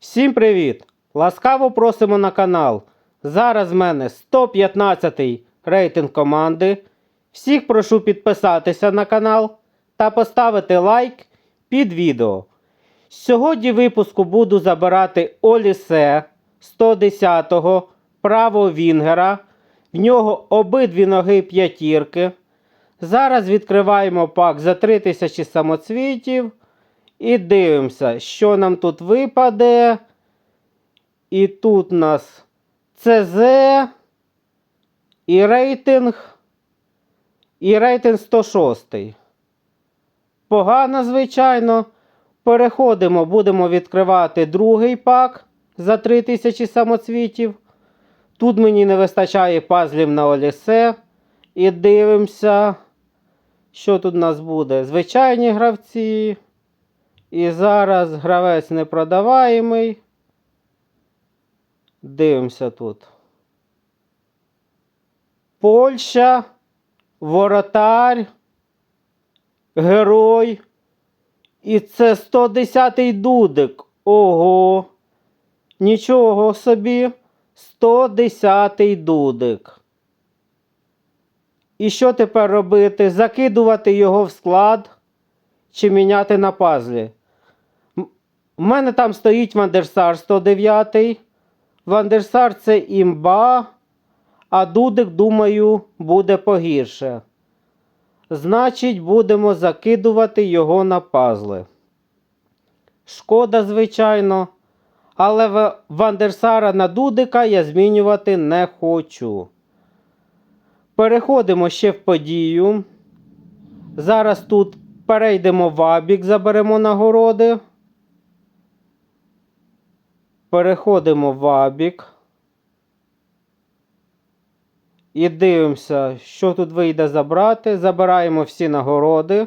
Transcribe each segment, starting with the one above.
Всім привіт! Ласкаво просимо на канал. Зараз в мене 115 рейтинг команди. Всіх прошу підписатися на канал та поставити лайк під відео. Сьогодні випуску буду забирати Олісе 110-го правого Вінгера. В нього обидві ноги п'ятірки. Зараз відкриваємо пак за 3000 самоцвітів. І дивимося, що нам тут випаде. І тут у нас ЦЗ. І рейтинг. І рейтинг 106. Погано, звичайно. Переходимо, будемо відкривати другий пак за 3000 самоцвітів. Тут мені не вистачає пазлів на Олісе. І дивимося, що тут у нас буде. Звичайні гравці. І зараз гравець непродаваємий. Дивимося тут. Польща, воротар, герой. І це 110-й дудик. Ого. Нічого собі. 110-й дудик. І що тепер робити? Закидувати його в склад чи міняти на пазлі? У мене там стоїть Вандерсар 109. Вандерсар це імба, а дудик, думаю, буде погірше. Значить, будемо закидувати його на пазли. Шкода, звичайно. Але Вандерсара на дудика я змінювати не хочу. Переходимо ще в подію. Зараз тут перейдемо в Абік, заберемо нагороди. Переходимо в Абік. І дивимося, що тут вийде забрати. Забираємо всі нагороди.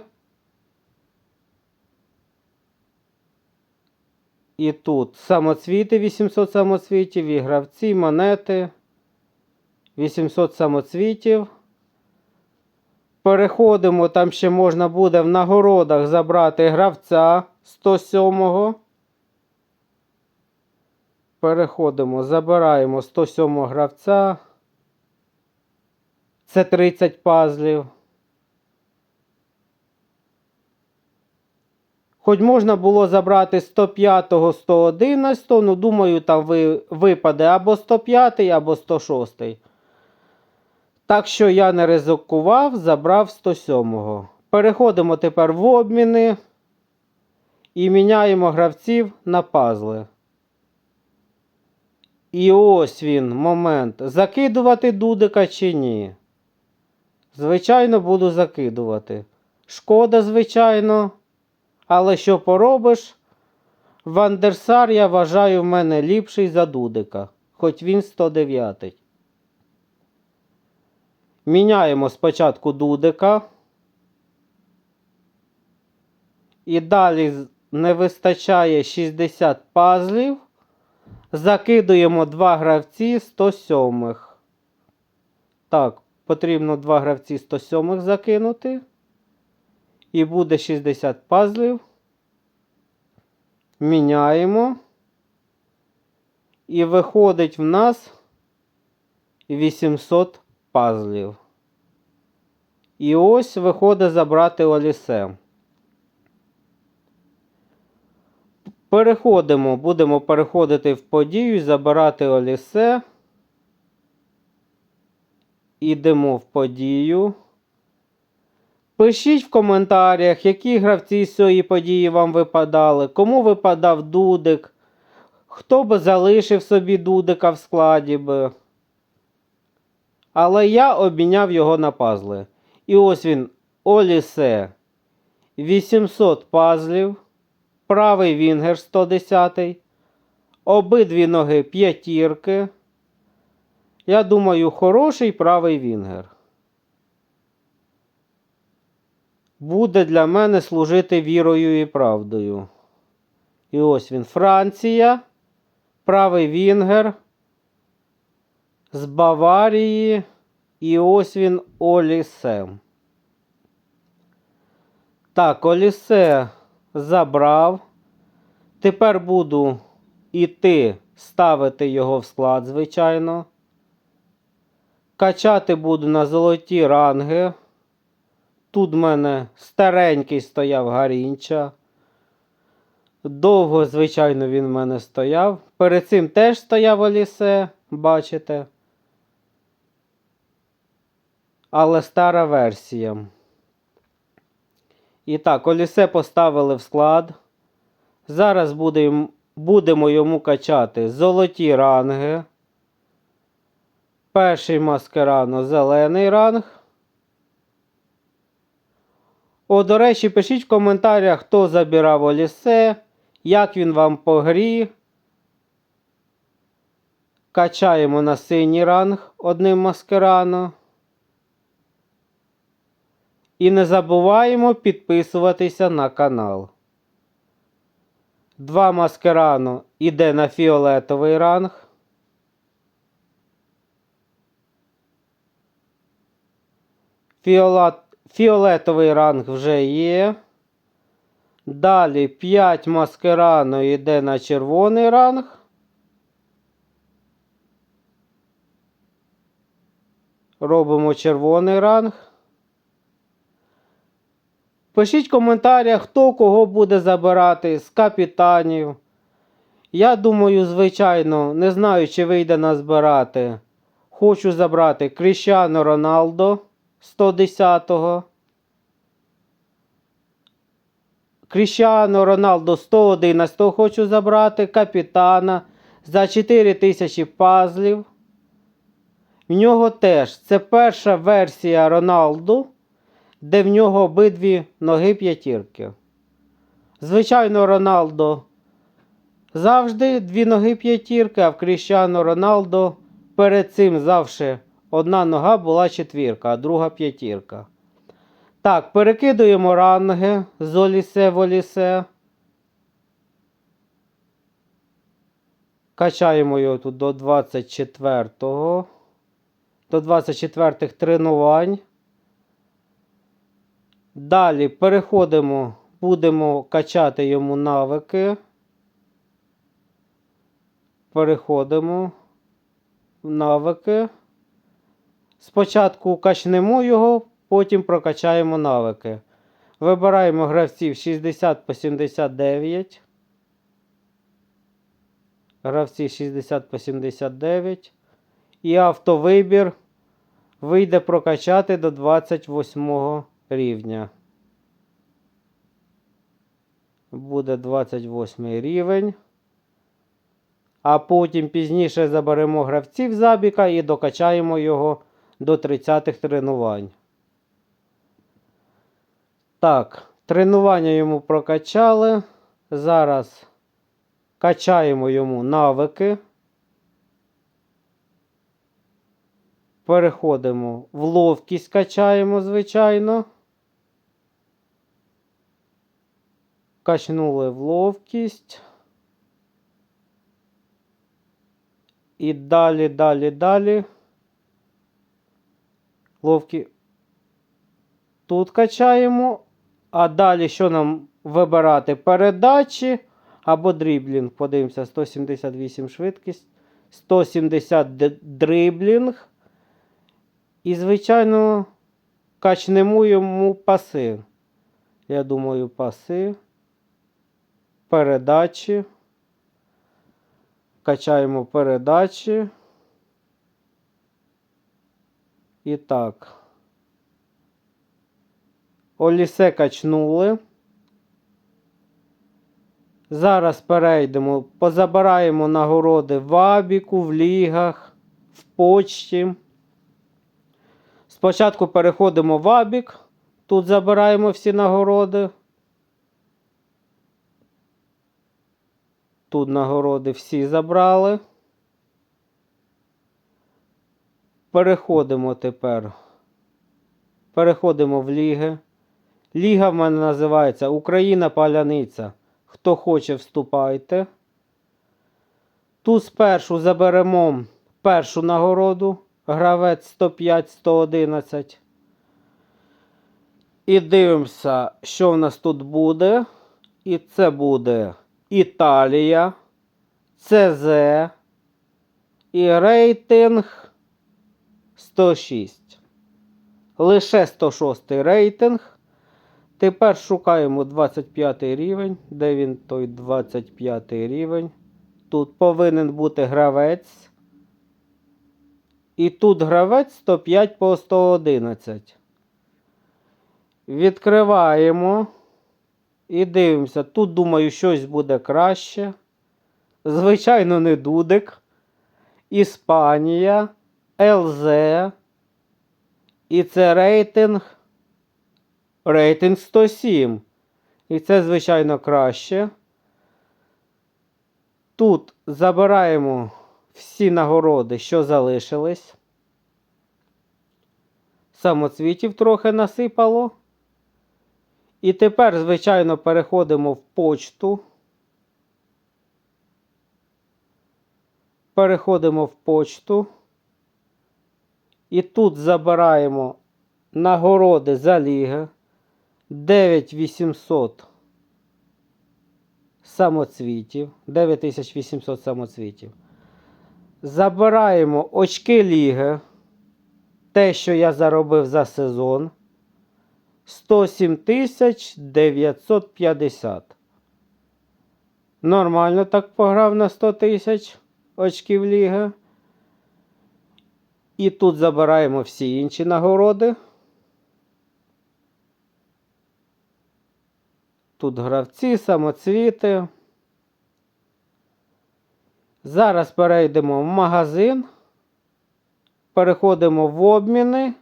І тут самоцвіти 800 самоцвітів, і гравці, монети. 800 самоцвітів. Переходимо, там ще можна буде в нагородах забрати гравця 107-го. Переходимо, забираємо 107-го гравця. Це 30 пазлів. Хоч можна було забрати 105-го, 111-го, ну думаю, там ви, випаде або 105-й, або 106-й. Так що я не ризикував, забрав 107-го. Переходимо тепер в обміни і міняємо гравців на пазли. І ось він момент. Закидувати дудика чи ні? Звичайно, буду закидувати. Шкода, звичайно. Але що поробиш? Вандерсар, я вважаю, в мене ліпший за дудика. Хоч він 109. Міняємо спочатку дудика. І далі не вистачає 60 пазлів. Закидуємо два гравці 107. Так, потрібно два гравці 107 закинути. І буде 60 пазлів. Міняємо. І виходить в нас 800 пазлів. І ось виходить забрати Олісе. Переходимо, будемо переходити в подію забирати Олісе. Ідемо в подію. Пишіть в коментарях, які гравці з цієї події вам випадали, кому випадав дудик, хто би залишив собі дудика в складі би. Але я обміняв його на пазли. І ось він, Олісе. 800 пазлів. Правий Вінгер 110. Обидві ноги п'ятірки. Я думаю, хороший правий Вінгер. Буде для мене служити вірою і правдою. І ось він, Франція. Правий Вінгер. З Баварії. І ось він Олісе. Так, Олісе забрав. Тепер буду іти ставити його в склад, звичайно. Качати буду на золоті ранги. Тут в мене старенький стояв Гарінча. Довго, звичайно, він в мене стояв. Перед цим теж стояв Олісе, бачите. Але стара версія. І так, Олісе поставили в склад. Зараз будем, будемо йому качати золоті ранги. Перший маскарано зелений ранг. О, до речі, пишіть в коментарях, хто забирав Олісе, як він вам по грі. Качаємо на синій ранг одним маскарано. І не забуваємо підписуватися на канал. Два маскарано іде на фіолетовий ранг. Фіолет, фіолетовий ранг вже є. Далі 5 маскарано йде на червоний ранг. Робимо червоний ранг. Пишіть в коментарях, хто кого буде забирати з капітанів. Я думаю, звичайно, не знаю, чи вийде назбирати. Хочу забрати Кріщано Роналдо 110-го. Кріщано Роналдо 111 хочу забрати. Капітана за 4000 пазлів. В нього теж це перша версія Роналду, де в нього обидві ноги п'ятірки. Звичайно, Роналдо завжди дві ноги п'ятірки, а в Кріщано Роналдо перед цим завжди одна нога була четвірка, а друга п'ятірка. Так, перекидуємо ранги з Олісе в Олісе. Качаємо його тут до 24-го. До 24-х тренувань. Далі переходимо, будемо качати йому навики. Переходимо в навики. Спочатку качнемо його, потім прокачаємо навики. Вибираємо гравців 60 по 79. Гравці 60 по 79. І автовибір вийде прокачати до 28 рівня. Буде 28 рівень. А потім пізніше заберемо гравців забіка і докачаємо його до 30-х тренувань. Так, тренування йому прокачали. Зараз качаємо йому навики. Переходимо в ловкість качаємо, звичайно. Качнули в ловкість. І далі, далі, далі. Ловкі. Тут качаємо. А далі що нам вибирати? Передачі або дріблінг. Подивимося, 178 швидкість, 170 д- дриблінг. І, звичайно, качнемо йому паси. Я думаю, паси. Передачі. Качаємо передачі. І так. Олісе качнули. Зараз перейдемо, позабираємо нагороди в Абіку, в лігах, в почті. Спочатку переходимо в Абік. Тут забираємо всі нагороди. Тут нагороди всі забрали. Переходимо тепер. Переходимо в ліги. Ліга в мене називається Україна Паляниця. Хто хоче, вступайте. Тут спершу заберемо першу нагороду. Гравець 105-111. І дивимося, що в нас тут буде. І це буде Італія. ЦЗ і рейтинг 106. Лише 106 рейтинг. Тепер шукаємо 25 рівень. Де він той 25 рівень? Тут повинен бути гравець. І тут гравець 105 по 111. Відкриваємо. І дивимося. Тут, думаю, щось буде краще. Звичайно, не Дудик. Іспанія. ЛЗ. І це рейтинг. Рейтинг 107. І це, звичайно, краще. Тут забираємо всі нагороди, що залишились. Самоцвітів трохи насипало. І тепер, звичайно, переходимо в почту. Переходимо в почту. І тут забираємо нагороди за ліги. 9800 самоцвітів. 9800 самоцвітів. Забираємо очки ліги. Те, що я заробив за сезон. 107 тисяч 950. Нормально так пограв на 100 тисяч очків ліги. І тут забираємо всі інші нагороди. Тут гравці, самоцвіти. Зараз перейдемо в магазин. Переходимо в обміни.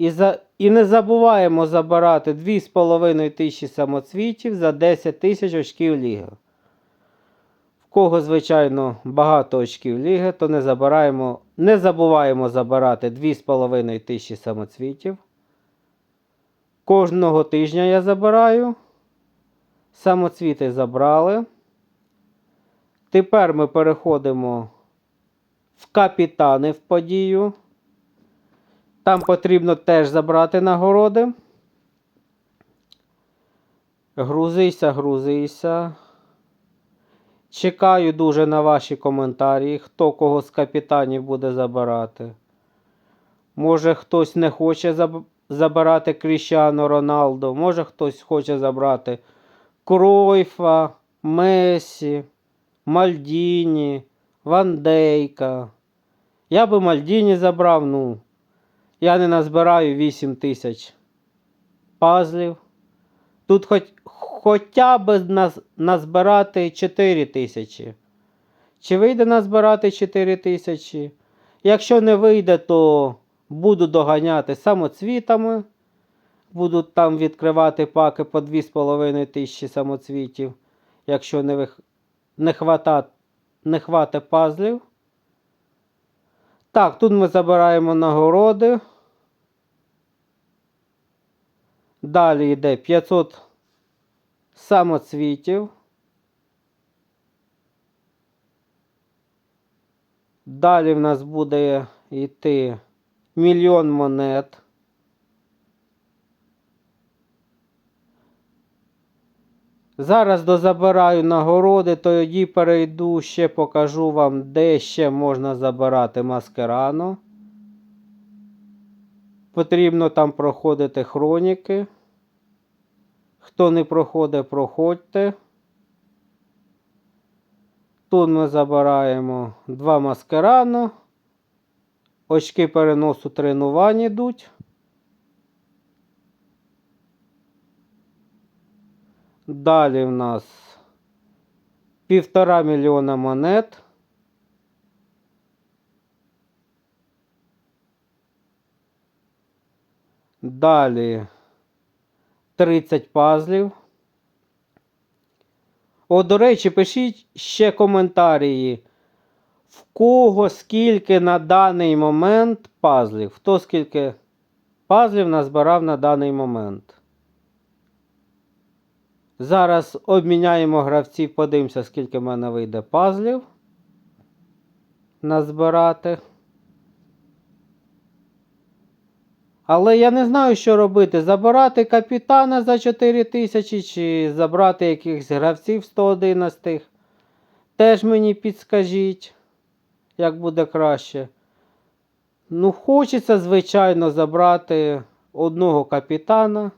І, за... і не забуваємо забирати 2,5 тисячі самоцвітів за 10 тисяч очків ліги. В кого, звичайно, багато очків ліги, то не забираємо, не забуваємо забирати 2,5 тисячі самоцвітів. Кожного тижня я забираю. Самоцвіти забрали. Тепер ми переходимо в капітани в подію. Там потрібно теж забрати нагороди. Грузися, грузися. Чекаю дуже на ваші коментарі, хто кого з капітанів буде забирати. Може, хтось не хоче заб- забирати Кріщану Роналдо, може хтось хоче забрати Кройфа, Месі, Мальдіні, Ван Дейка. Я би Мальдіні забрав, ну. Я не назбираю 8 тисяч пазлів. Тут хоч, хоча б назбирати 4 тисячі. Чи вийде назбирати 4 тисячі? Якщо не вийде, то буду доганяти самоцвітами. Буду там відкривати паки по 2,5 тисячі самоцвітів. Якщо не, вих... не, хвата... не хватить пазлів. Так, тут ми забираємо нагороди. Далі йде 500 самоцвітів. Далі в нас буде йти мільйон монет. Зараз дозабираю нагороди, тоді перейду, ще покажу вам, де ще можна забирати маскерано. Потрібно там проходити хроніки. Хто не проходить, проходьте. Тут ми забираємо два маскерано. Очки переносу тренувань йдуть. Далі в нас півтора мільйона монет. Далі 30 пазлів. О, до речі, пишіть ще коментарі. В кого скільки на даний момент пазлів? Хто скільки пазлів назбирав на даний момент? Зараз обміняємо гравців, подивимося, скільки в мене вийде пазлів назбирати. Але я не знаю, що робити. Забирати капітана за 4 тисячі чи забрати якихось гравців 111. Теж мені підскажіть, як буде краще. Ну, хочеться, звичайно, забрати одного капітана.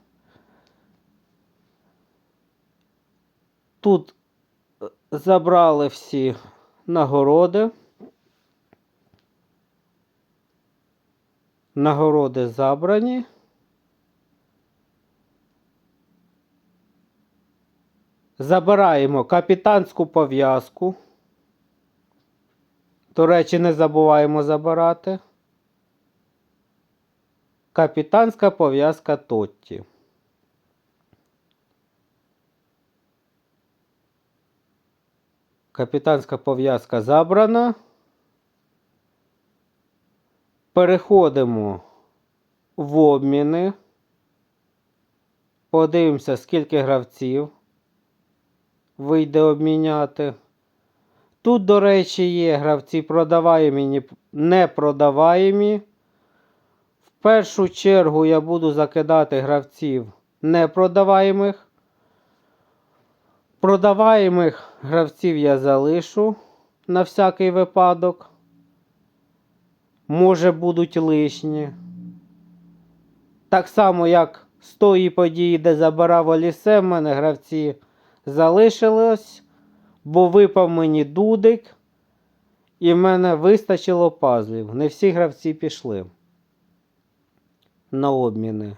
Тут е, забрали всі нагороди. Нагороди забрані. Забираємо капітанську пов'язку. До речі, не забуваємо забирати. Капітанська пов'язка Тотті. Капітанська пов'язка забрана. Переходимо в обміни. Подивимося, скільки гравців вийде обміняти. Тут, до речі, є гравці продаваємі, не продаваємі. В першу чергу я буду закидати гравців непродаваємих. Продаваємих гравців я залишу на всякий випадок. Може будуть лишні. Так само, як з тої події, де забирав Олісе, в мене гравці залишилось, бо випав мені дудик, і в мене вистачило пазлів. Не всі гравці пішли на обміни.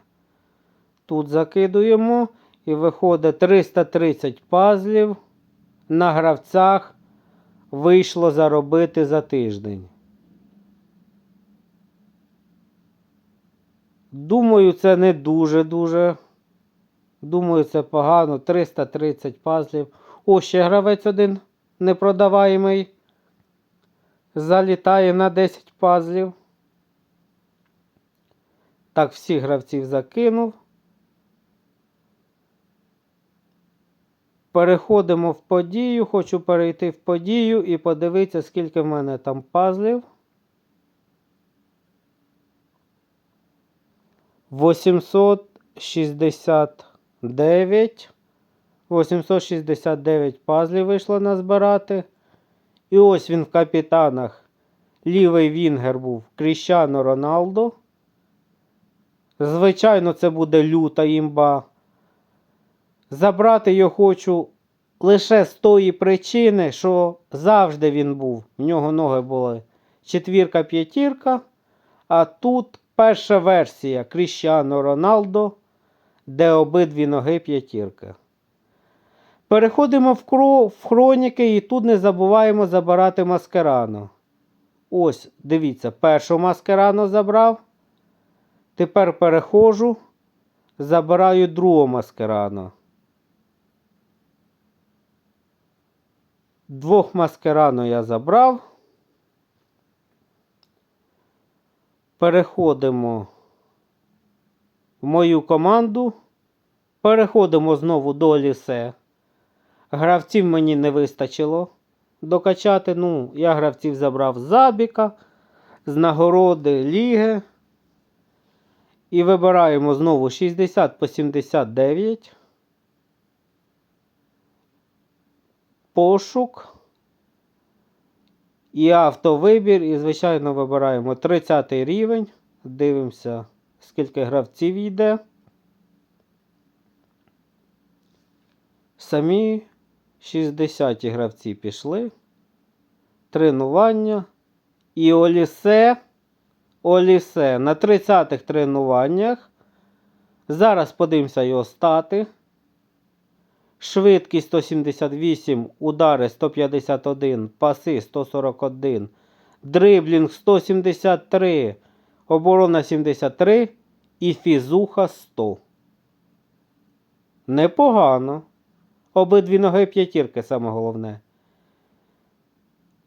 Тут закидуємо і виходить 330 пазлів на гравцях вийшло заробити за тиждень. Думаю, це не дуже-дуже. Думаю, це погано. 330 пазлів. О, ще гравець один непродаваємий. Залітає на 10 пазлів. Так, всіх гравців закинув. Переходимо в подію. Хочу перейти в подію і подивитися, скільки в мене там пазлів. 869. 869 пазлів вийшло назбирати. І ось він в капітанах. Лівий Вінгер був Кріщано Роналдо. Звичайно, це буде люта імба. Забрати його хочу лише з тої причини, що завжди він був. В нього ноги були четвірка-п'ятірка. А тут перша версія Кріщано Роналдо, де обидві ноги п'ятірка. Переходимо в, кро... в хроніки і тут не забуваємо забирати маскерано. Ось, дивіться, першу маскерано забрав. Тепер переходжу, забираю другу маскерано. Двох маскерано я забрав. Переходимо в мою команду. Переходимо знову до лісе. Гравців мені не вистачило докачати. Ну, я гравців забрав з Забіка, з нагороди Ліги. І вибираємо знову 60 по 79. Пошук. І автовибір. І, звичайно, вибираємо 30 рівень. Дивимося, скільки гравців йде. Самі 60 гравці пішли. Тренування. І Олісе. Олісе на 30-х тренуваннях. Зараз подивимося його стати. Швидкість 178, удари 151, паси 141, дриблінг 173, оборона 73 і фізуха 100. Непогано. Обидві ноги п'ятірки, саме головне.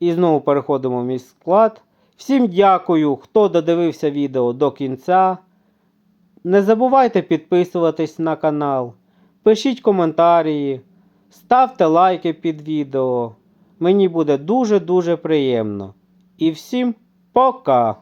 І знову переходимо в мій склад. Всім дякую, хто додивився відео до кінця. Не забувайте підписуватись на канал. Пишіть коментарі, ставте лайки під відео. Мені буде дуже-дуже приємно. І всім пока!